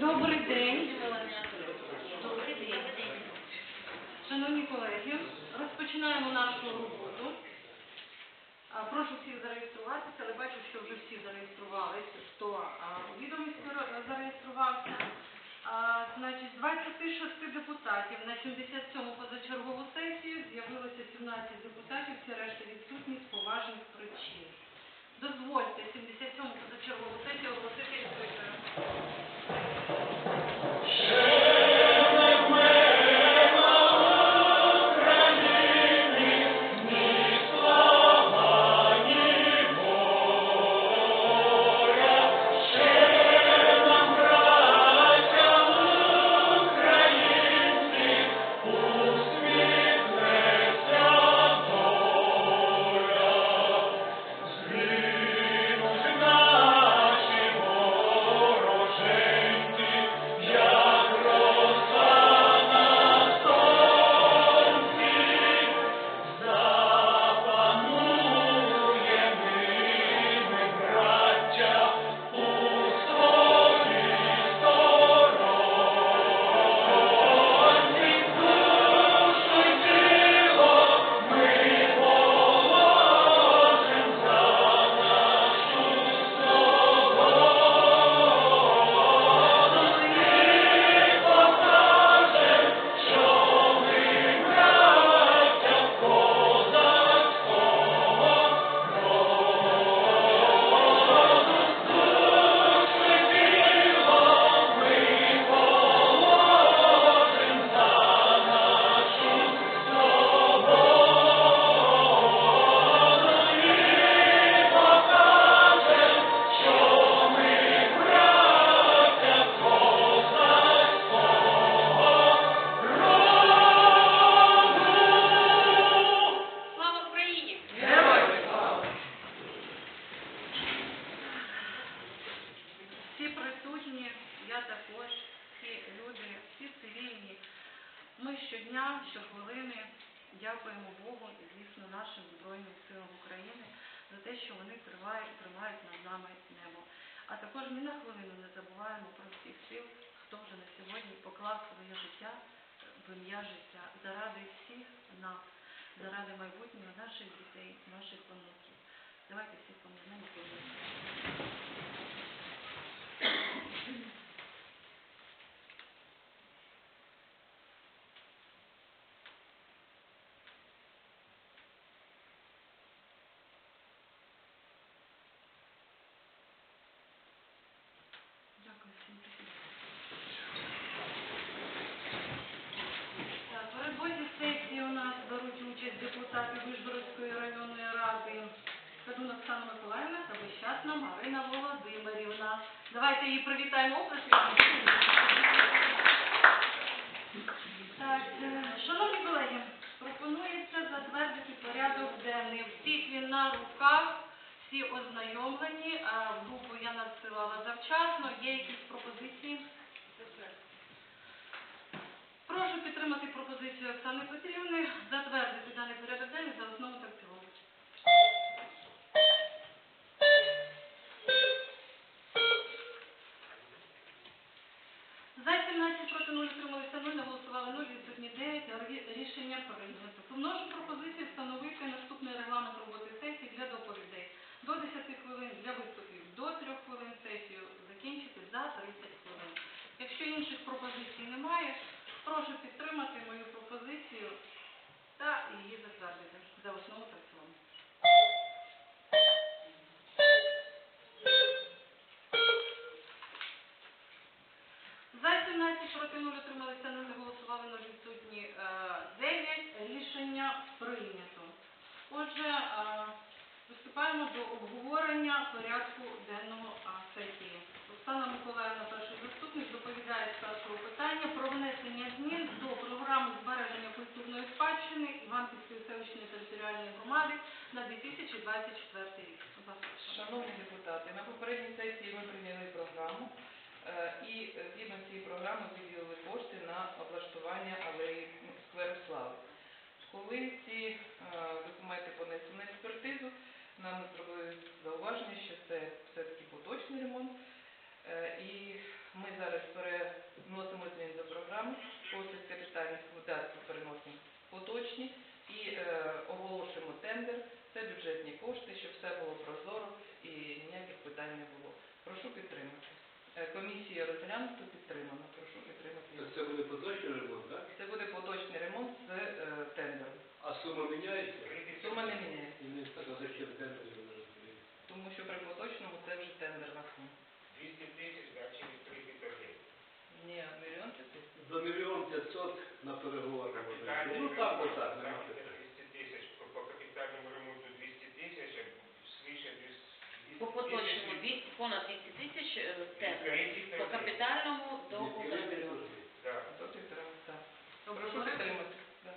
Добрий день. Добрий день. Шановні колеги, розпочинаємо нашу роботу. Прошу всіх зареєструватися, але бачу, що вже всі зареєструвалися, хто у відомості зареєструвався. Значить, 26 депутатів на 77-му позачергову сесію з'явилося 17 депутатів, всі решта відсутні з поважних причин. Дозвольте 77-му позачергову сесію оголосити відкритою. Заради майбутнього наших дітей, наших онуків. Давайте всіх помінемо. Дякую всім. Так, в роботі сесії у нас беруть участь депутати Вишгородської районної ради Кадун Оксана Миколаївна та Вищасна Марина Володимирівна. Давайте її привітаємо оплесками. Так, е, шановні колеги, пропонується затвердити порядок денний. Всіх він на руках, всі ознайомлені, групу я надсилала завчасно. Є якісь пропозиції? Прошу підтримати пропозицію Оксани Петрівни, затвердити даний порядок денний за основу та 0 утрималися 0, не голосували 0, відсутні 9. Рішення прийнято. Вношу пропозицію 13 проти 0 отрималися не голосували 0 відсутні е, 9. Рішення прийнято. Отже, е, виступаємо до обговорення порядку денного е, сесії. Оксана Миколаївна, перший заступник, доповідає з першого питання про внесення змін до програми збереження культурної спадщини Іванківської селищної територіальної громади на 2024 рік. Шановні депутати, на попередній сесії ми прийняли розглянуто, підтримано. Прошу підтримати. Це буде поточний ремонт, так? Це буде поточний ремонт з е, тендером. А сума міняється? Сума не міняється, І не так, а зачем тендер не розумію. тому що при поточному це вже тендерна сума. 200 тисяч, да, через 30 років. Ні, мільйон п'ятий. За мільйон п'ятсот на переговори Ну так, отак, нема це питань. 200 тисяч. По, по капітальному ремонту 200 тисяч, а свише 200 По поточному 200, понад 200 тисяч це По капітальному до полтора мільйона. Да. До півтора, так. Добре, Прошу колеги. підтримати. Да.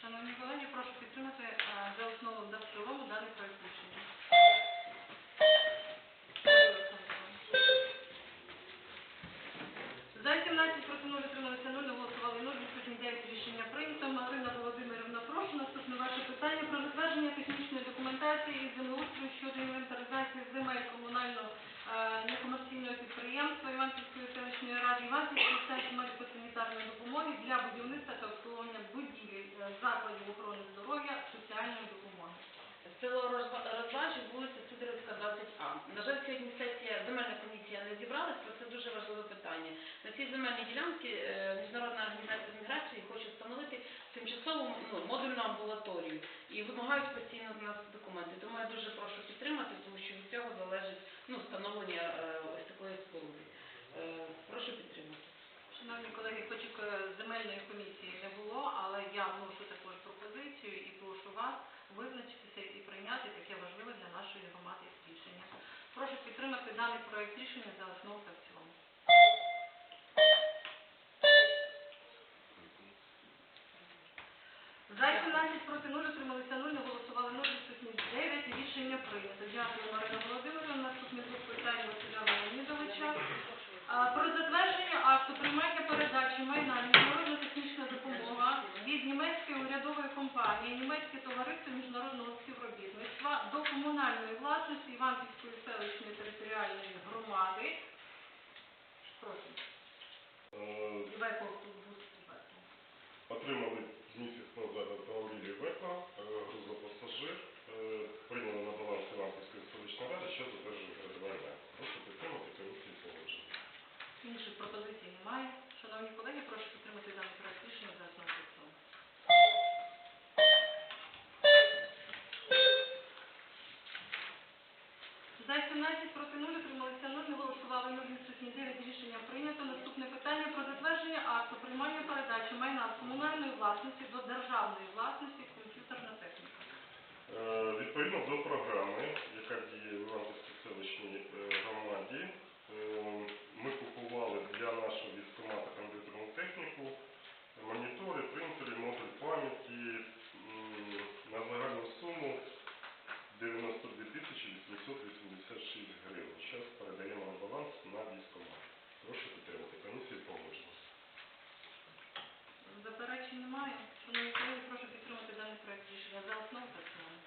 Шановні колеги, прошу підтримати е, за основу та в цілому даний проект рішення. За 17 проти 0 утрималися 0, не голосували 0, відсутні 9 рішення прийнято. Марина Володимирівна, прошу. Наступне ваше питання про затвердження технічної документації із землеустрою щодо інвентаризації земель комунального е, некомерційного підприємства Іванківської селищної ради Іванківської центру для будівництва та обслуговування будівель е, закладів охорони здоров'я соціальної допомоги. Село Розба- Розважі, вулиця Сидорівська, 20А. На жаль, сьогодні сесія, земельна комісія не зібралась, про це дуже важливе питання. На цій земельній ділянці е, Міжнародна організація міграції хоче встановити тимчасову ну, модульну амбулаторію і вимагають постійно з нас документи. Тому я дуже прошу підтримати, тому що від цього залежить ну, встановлення е, ось такої споруди. Прошу підтримати. Шановні колеги, хоч земельної комісії не було, але я вношу також пропозицію і прошу вас визначитися і прийняти таке важливе для нашої громади рішення. Прошу підтримати даний проект рішення за основу та в цілому. За 17 проти 0 утрималися 0, не голосували 0, відсутні 9. Рішення прийнято. Дякую, Марина Володимирівна. Наступне двох питань Василя Леонідовича. Про затвердження акту приймання передачі майна міжнародна технічна допомога від німецької урядової компанії Німецьке товариство міжнародного співробітництва до комунальної власності Іванківської селищної територіальної громади. Прошу. Давай Івайко, автобус, Івайко. Отримали місяць назад автомобілі ВЕПА, е, грузопасажир, е, прийняли на баланс Іванківської селищної ради, що затверджує передавання. Прошу підтримати комісії погодження. Інших пропозицій немає. Шановні колеги, прошу підтримати даний проект рішення за основу цілому. За 17 проти 0 утрималися 0, не голосували 0, відсутні 9. Рішення прийнято. Наступне питання про затвердження акту приймання передачі майна з комунальної власності до державної власності комп'ютерна техніка. Е, Відповідно до програми, яка діє в Іванківській селищній е, громаді, е, ми купували для нашого військкомата комп'ютерну техніку, монітори, принтери, модуль пам'яті м, на загальну суму 92 тисячі 886 гривень. Зараз передаємо на баланс на військкомат. Прошу підтримати. Комісії погоджено. Заперечень немає. Шановні колеги, прошу підтримати даний проект рішення за основу та в цілому.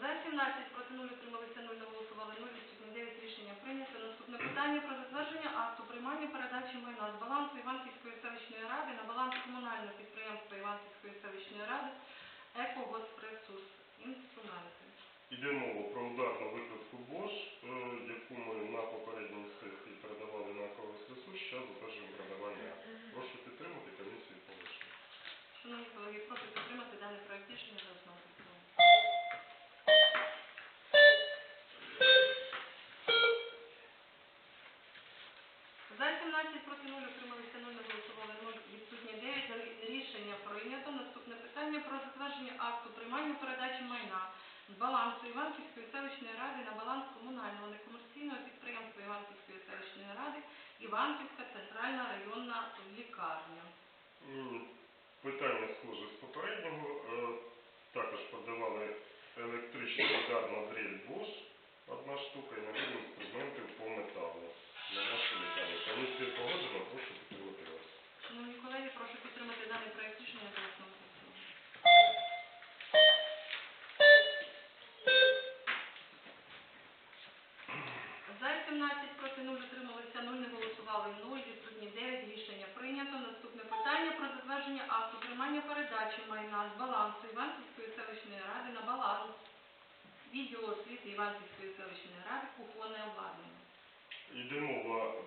За 17 проти 0 утрималися 0, не голосували 0, відсутні 9. Рішення прийнято. Наступне питання про затвердження акту приймання передачі майна з балансу Іванківської селищної ради на баланс комунального підприємства Іванківської селищної ради «Екогосресурс». Інструменти. Іде мова про ударну викладку Bosch, е, яку ми на попередній сесії передавали на когось зараз затверджуємо передавання. Прошу підтримати комісії погодження. Шановні колеги, прошу підтримати даний проект рішення за основу. За 17 проти 0 утрималися 0, не голосували 0, відсутні 9. Рішення прийнято. Наступне питання про затвердження акту приймання передачі майна з балансу Іванківської селищної ради на баланс комунального некомерційного підприємства Іванківської селищної ради Іванківська центральна районна лікарня. Питання схоже з попереднього. Е, Також подавали електричну ударну дрель Bosch, одна штука, і набір інструментів по металу на нашу лікарню. Комісія погоджена, прошу підтримати вас. Шановні колеги, прошу підтримати даний проект рішення за основу. За 17 проти 0 утрималися 0, не голосували 0, відсутні 9. Рішення прийнято. Наступне питання про затвердження акту приймання передачі майна з балансу Іванківської селищної ради на баланс відділу освіти Іванківської селищної ради кухонне обладнання. Йде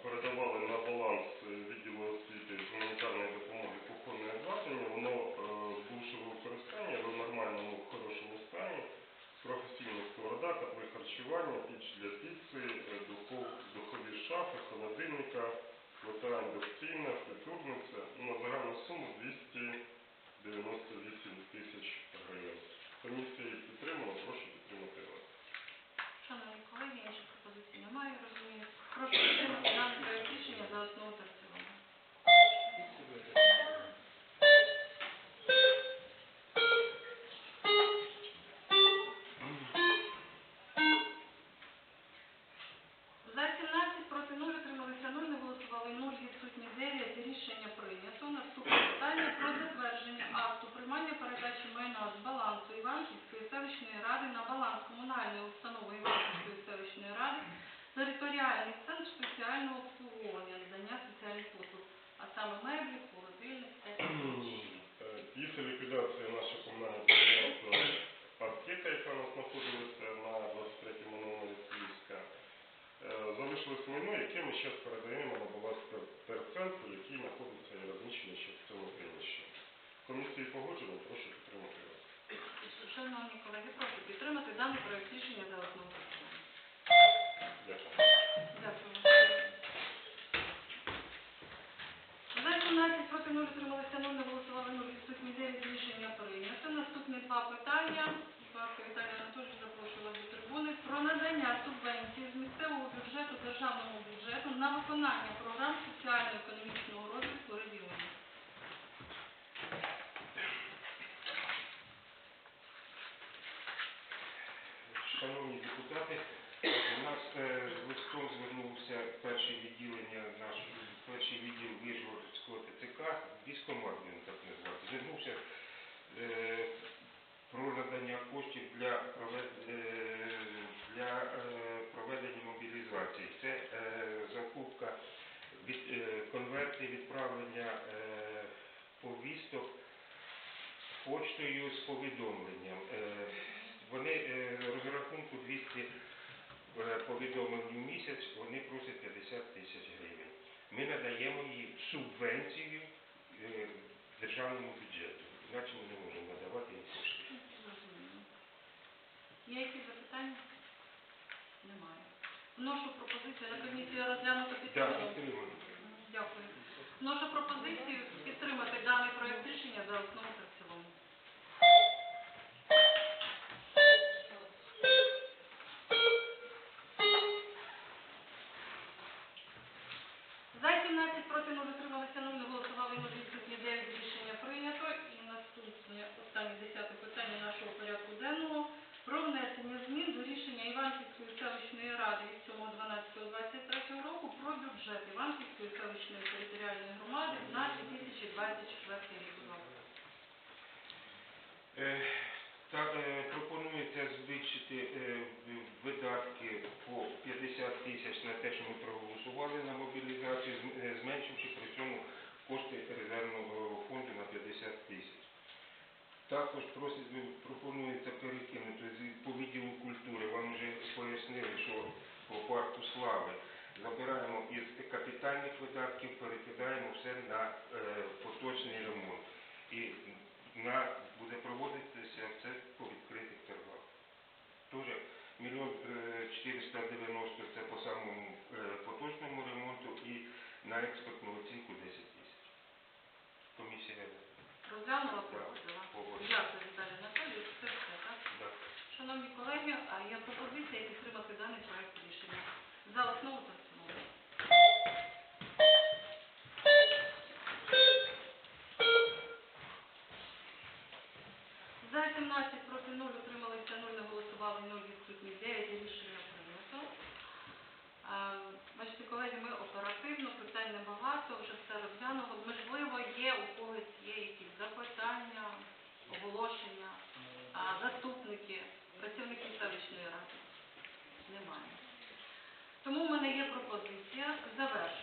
передавали на баланс е, відділу освіти гуманітарної допомоги кухонне обладнання. Воно е, бувши в використанні, але в нормальному, хорошому стані. Професійні сковорода, котли харчування, піч для піци, е, духов, духові шафи, холодильника, плита індукційна, фритюрниця. На загальну суму 298 тисяч гривень. Комісія їх підтримала, прошу підтримати вас. Шановні колеги, інших пропозицій немає, розумію. Прошу підтримати даний рішення за основу та в цілому. За 17 проти 0 утрималися 0, не голосували 0, відсутні 9. Рішення прийнято. Наступне питання про затвердження акту приймання передачі майна з балансу Іванківської селищної ради на баланс комунальної установи Іванківської селищної ради територіальний центр спеціального обслуговування, надання соціальних послуг, а саме меблі, холодильник. Е, Після ліквідації нашого комунального підприємства аптека, яка у нас знаходилася на 23-му номері Київська, е, залишилось майно, яке ми зараз передаємо на баланс тер- терцентру, який знаходиться і розміщений ще в цьому приміщенні. Комісії погоджено, прошу підтримати вас. Шановні колеги, прошу підтримати даний проект рішення за основу. Та в цілому. Дякую. Дякую. За 17 проти 0 утрималися 0, не голосували 0, відсутні 9, рішення прийнято. Наступні два питання. Ласка, Віталій Анатолійович, запрошую до трибуни. Про надання субвенції з місцевого бюджету державному бюджету на виконання програм соціально-економічного розвитку регіону. Шановні депутати, у нас е, з листом перше відділення наш перший відділ Вижгородського ТЦК, військомат він так назвати. Звернувся е, про надання коштів для, провед- е, для е, проведення мобілізації. Це е, закупка від, е, конверти відправлення е, повісток почтою з повідомленням. Е, вони е, розрахунку 200 повідомлень в місяць, вони просять 50 тисяч гривень. Ми надаємо їм субвенцію е, державному бюджету. Іначе ми не можемо надавати їм кошти. Є якісь запитання? Немає. Вношу пропозицію на комісію розглянути Так, підтримку. підтримую. Дякую. Вношу пропозицію підтримати даний проект рішення за основу проти 0 утрималися 0, не голосували 0, відсутні 9, рішення прийнято. І наступне, останнє десяте питання нашого порядку денного про внесення змін до рішення Іванківської селищної ради від 7.12.23 року про бюджет Іванківської селищної територіальної громади на 2024 рік. Е, Так, е, пропонується збільшити е, видатки по 50 тисяч на те, що ми проголосували на мобілізацію, е, зменшивши при цьому кошти резервного фонду на 50 тисяч. Також просить, е, пропонується перекинути по відділу культури. Вам вже пояснили, що по парку слави забираємо із капітальних видатків, перекидаємо все на е, поточний ремонт. І на, буде проводитися це по відкритих торгах. Теж мільйон е, 490 це по самому е, поточному ремонту і на експертну оцінку 10 тисяч. Комісія Розглянула погодила. Дякую, Віталій Анатолійович. Це все, так? Да. Шановні колеги, є пропозиція підтримати даний проект рішення. За основу та в цілому. За 17 проти 0 утрималися 0, не голосували 0, відсутні 9, рішення прийнято. А, Бачите, колеги, ми оперативно, питань небагато, вже все розглянули. Можливо, є у когось є якісь запитання, оголошення, а, заступники, працівники селищної ради. Немає. Тому в мене є пропозиція завершити. 77-му позачергову